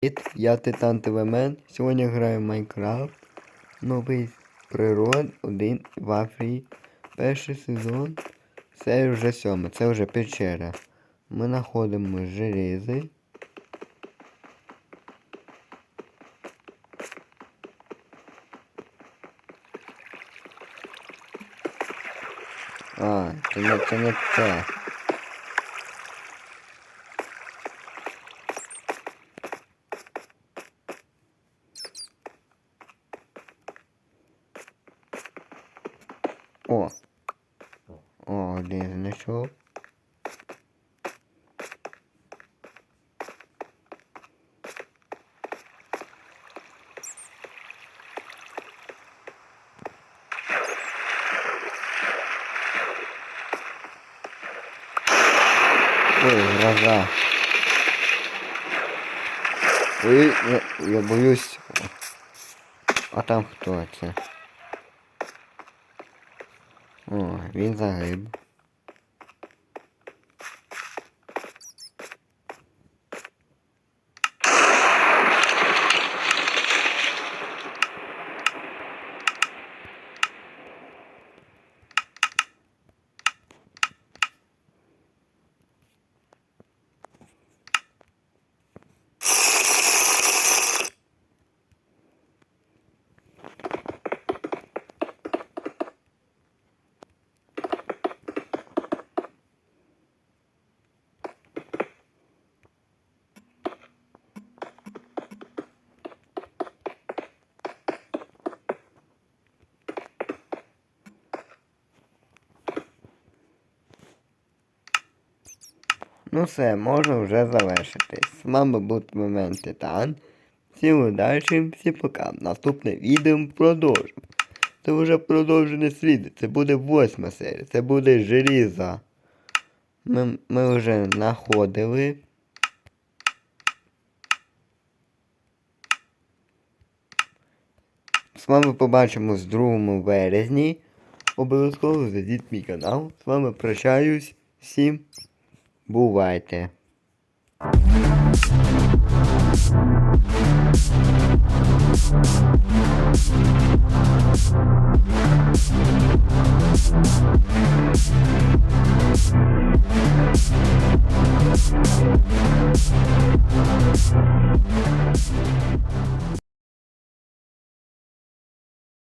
Привіт, я Титан ТВМен. Сьогодні граю в Майнкрафт. Новий природ 1 в Афрії. Перший сезон. Це вже сьоме, це вже печера. Ми знаходимо желези. А, це не це не це. О. О, один знайшов. Ой, гроза. Ой, я, я боюсь. А там хто це? О, він загиб. Ну все, можна вже завершити. З вами був Момент Титан. Всім удачі, всім пока. Наступне відео продовжимо. Це вже продовжене слід. Це буде восьма серія. Це буде желіза. Ми, ми вже знаходили. З вами побачимось 2 березні. Обов'язково зайдіть мій канал. З вами прощаюсь. Всім бувайте. Thank